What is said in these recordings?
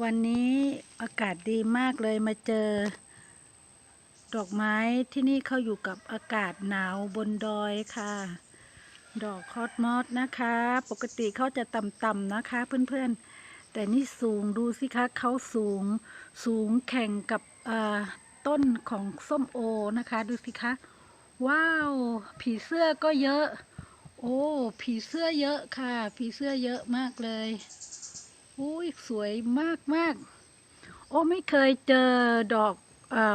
วันนี้อากาศดีมากเลยมาเจอ ดอกไม้ที่นี่เขาอยู่กับอากาศหนาวบนดอยค่ะ ดอกคอสมอสนะคะ ปกติเขาจะต่ำๆนะคะเพื่อนๆ แต่นี่สูงดูสิคะเขาสูงสูงแข่งกับต้นของส้มโอนะคะ ดูสิคะ ว้าว ผีเสื้อก็เยอะ โอ้ ผีเสื้อเยอะค่ะ ผีเสื้อเยอะมากเลย อุ้ยสวยมากมากโอ้ไม่เคยเจอดอก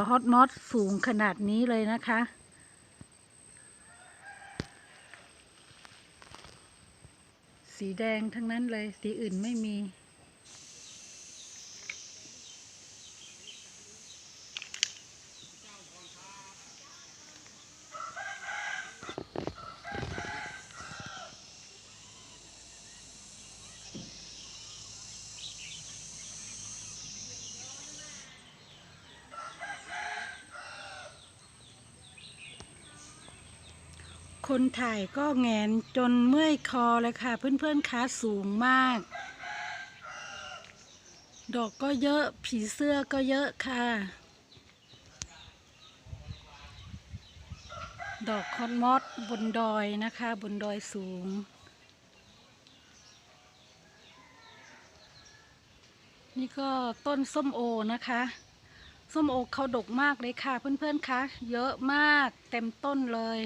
ฮอตมอสสูงขนาดนี้เลยนะคะ สีแดงทั้งนั้นเลย สีอื่นไม่มี คนถ่ายก็แงนจนเมื่อยคอเลยค่ะ เพื่อนๆขาสูงมาก ดอกก็เยอะผีเสื้อก็เยอะค่ะ ดอกคอนมอสบนดอยนะคะ บนดอยสูง นี่ก็ต้นส้มโอนะคะส้มโอเขาดกมากเลยค่ะ เพื่อนๆคะเยอะมากเต็มต้นเลย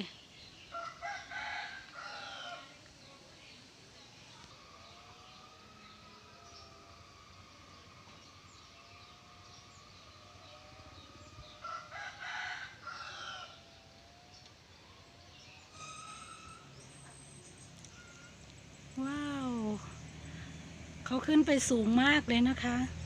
ว้าว เขาขึ้นไปสูงมากเลยนะคะ